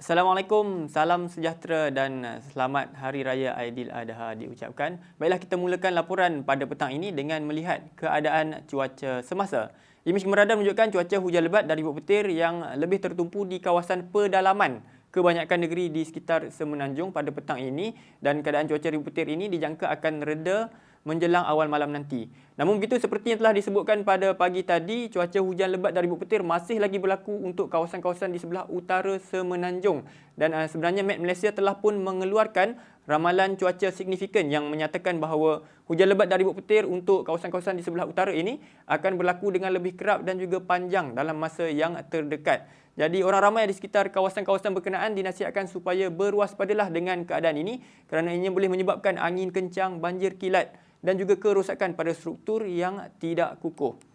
Assalamualaikum, salam sejahtera dan selamat Hari Raya Aidiladha diucapkan. Baiklah kita mulakan laporan pada petang ini dengan melihat keadaan cuaca semasa. Imej kemerada menunjukkan cuaca hujan lebat dari ibu petir yang lebih tertumpu di kawasan pedalaman kebanyakan negeri di sekitar Semenanjung pada petang ini dan keadaan cuaca ibu petir ini dijangka akan reda menjelang awal malam nanti. Namun begitu seperti yang telah disebutkan pada pagi tadi, cuaca hujan lebat dari Bukit Petir masih lagi berlaku untuk kawasan-kawasan di sebelah utara Semenanjung. Dan uh, sebenarnya Met Malaysia telah pun mengeluarkan ramalan cuaca signifikan yang menyatakan bahawa hujan lebat dari Bukit Petir untuk kawasan-kawasan di sebelah utara ini akan berlaku dengan lebih kerap dan juga panjang dalam masa yang terdekat. Jadi orang ramai di sekitar kawasan-kawasan berkenaan dinasihatkan supaya berwaspadalah dengan keadaan ini kerana ini boleh menyebabkan angin kencang, banjir kilat dan juga kerosakan pada struktur yang tidak kukuh.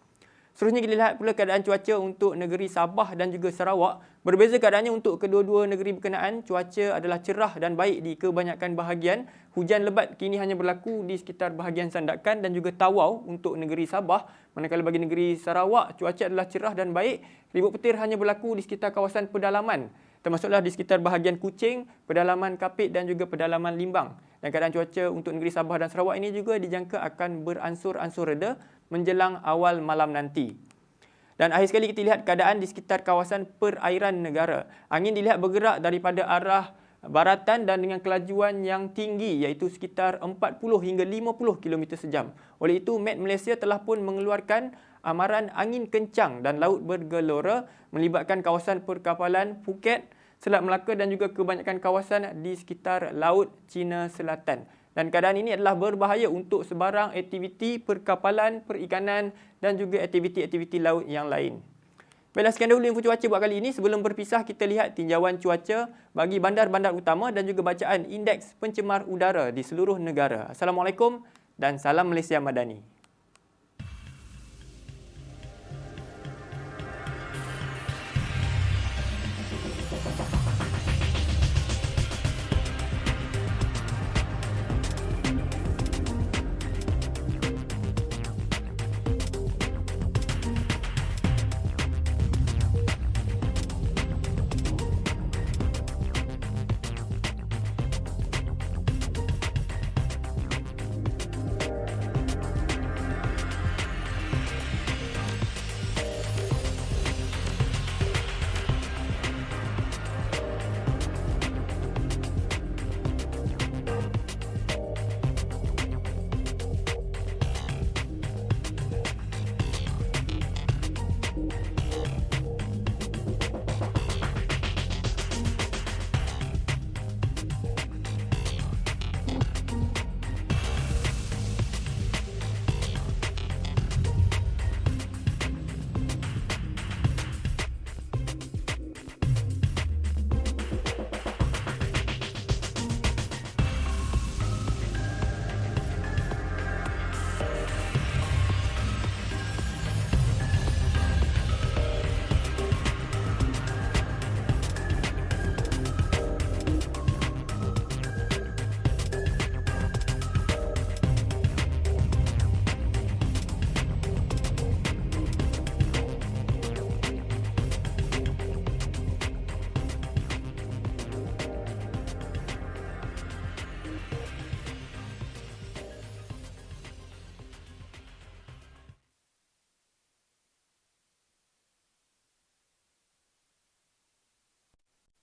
Seterusnya kita lihat pula keadaan cuaca untuk negeri Sabah dan juga Sarawak. Berbeza keadaannya untuk kedua-dua negeri berkenaan, cuaca adalah cerah dan baik di kebanyakan bahagian. Hujan lebat kini hanya berlaku di sekitar bahagian Sandakan dan juga Tawau untuk negeri Sabah. Manakala bagi negeri Sarawak, cuaca adalah cerah dan baik. Ribut petir hanya berlaku di sekitar kawasan pedalaman termasuklah di sekitar bahagian Kuching, pedalaman Kapit dan juga pedalaman Limbang. Dan keadaan cuaca untuk negeri Sabah dan Sarawak ini juga dijangka akan beransur-ansur reda menjelang awal malam nanti. Dan akhir sekali kita lihat keadaan di sekitar kawasan perairan negara. Angin dilihat bergerak daripada arah baratan dan dengan kelajuan yang tinggi iaitu sekitar 40 hingga 50 km sejam. Oleh itu, Met Malaysia telah pun mengeluarkan amaran angin kencang dan laut bergelora melibatkan kawasan perkapalan Phuket, Selat Melaka dan juga kebanyakan kawasan di sekitar Laut Cina Selatan. Dan keadaan ini adalah berbahaya untuk sebarang aktiviti perkapalan, perikanan dan juga aktiviti-aktiviti laut yang lain. Baiklah, sekian dahulu info cuaca buat kali ini. Sebelum berpisah, kita lihat tinjauan cuaca bagi bandar-bandar utama dan juga bacaan indeks pencemar udara di seluruh negara. Assalamualaikum dan salam Malaysia Madani.